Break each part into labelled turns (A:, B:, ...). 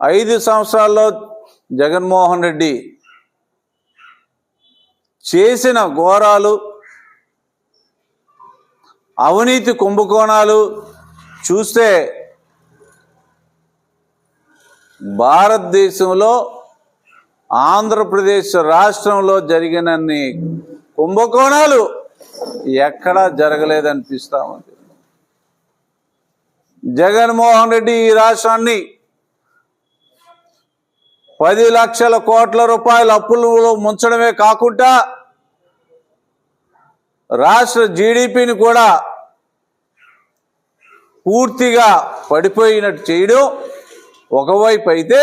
A: ఐదు సంవత్సరాల్లో జగన్మోహన్ రెడ్డి చేసిన ఘోరాలు అవినీతి కుంభకోణాలు చూస్తే భారతదేశంలో ఆంధ్రప్రదేశ్ రాష్ట్రంలో జరిగినన్ని కుంభకోణాలు ఎక్కడా జరగలేదనిపిస్తా ఉంది. జగన్మోహన్ రెడ్డి ఈ రాష్ట్రాన్ని పది లక్షల కోట్ల రూపాయల అప్పులు ముంచడమే కాకుండా రాష్ట్ర జీడిపిని కూడా పూర్తిగా పడిపోయినట్టు చేయడం ఒకవైపు అయితే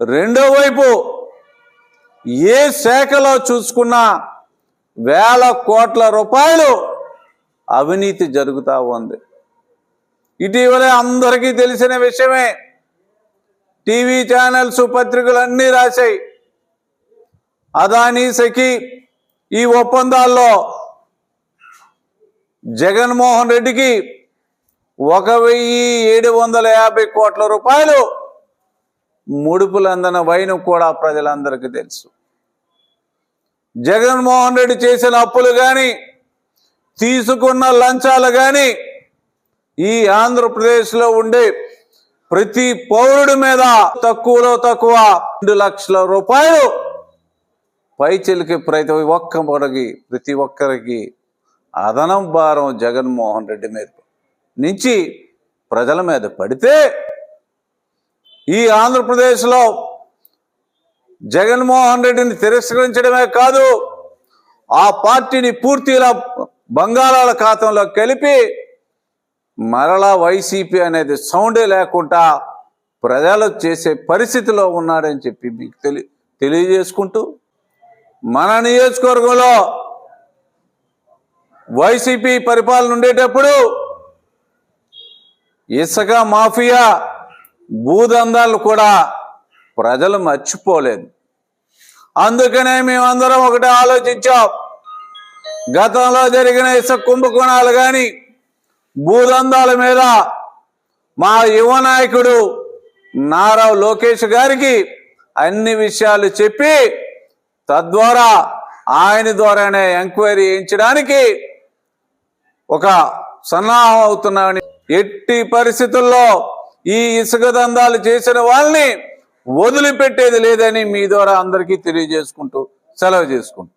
A: రెండో వైపు ఏ శాఖలో చూసుకున్నా వేల కోట్ల రూపాయలు అవినీతి జరుగుతూ ఉంది. ఇటీవలే అందరికీ తెలిసిన విషయమే టీవీ ఛానల్స్ పత్రికలు అన్నీ రాశాయి. అదానీ సఖి ఈ ఒప్పందాల్లో జగన్మోహన్ రెడ్డికి ఒక వెయ్యి ఏడు వందల యాభై కోట్ల రూపాయలు ముడుపులందన వైను కూడా ప్రజలందరికీ తెలుసు. జగన్మోహన్ రెడ్డి చేసిన అప్పులు కానీ తీసుకున్న లంచాలు కానీ ఈ ఆంధ్రప్రదేశ్లో ఉండే ప్రతి పౌరుడి మీద తక్కువలో తక్కువ రెండు లక్షల రూపాయలు పైచిలకి ప్రతి ఒక్కరికి ప్రతి ఒక్కరికి అదనం భారం జగన్మోహన్ రెడ్డి మీద నుంచి ప్రజల మీద పడితే ఈ ఆంధ్రప్రదేశ్లో జగన్మోహన్ రెడ్డిని తిరస్కరించడమే కాదు ఆ పార్టీని పూర్తిగా బంగాళాల ఖాతంలో కలిపి మరలా వైసీపీ అనేది సౌండే లేకుండా ప్రజలు చేసే పరిస్థితిలో ఉన్నాడని చెప్పి మీకు తెలి తెలియజేసుకుంటూ మన నియోజకవర్గంలో వైసీపీ పరిపాలన ఉండేటప్పుడు ఇసుక మాఫియా భూదందాలు కూడా ప్రజలు మర్చిపోలేదు. అందుకనే మేమందరం ఒకటి ఆలోచించాం. గతంలో జరిగిన ఇసుక కుంభకోణాలు కానీ భూదందాల మీద మా యువ నాయకుడు నారా లోకేష్ గారికి అన్ని విషయాలు చెప్పి తద్వారా ఆయన ద్వారానే ఎంక్వైరీ చేయించడానికి ఒక సన్నాహం అవుతున్నామని ఎట్టి పరిస్థితుల్లో ఈ ఇసుక దందాలు చేసిన వాళ్ళని వదిలిపెట్టేది లేదని మీ ద్వారా అందరికీ తెలియజేసుకుంటూ సెలవు చేసుకుంటాం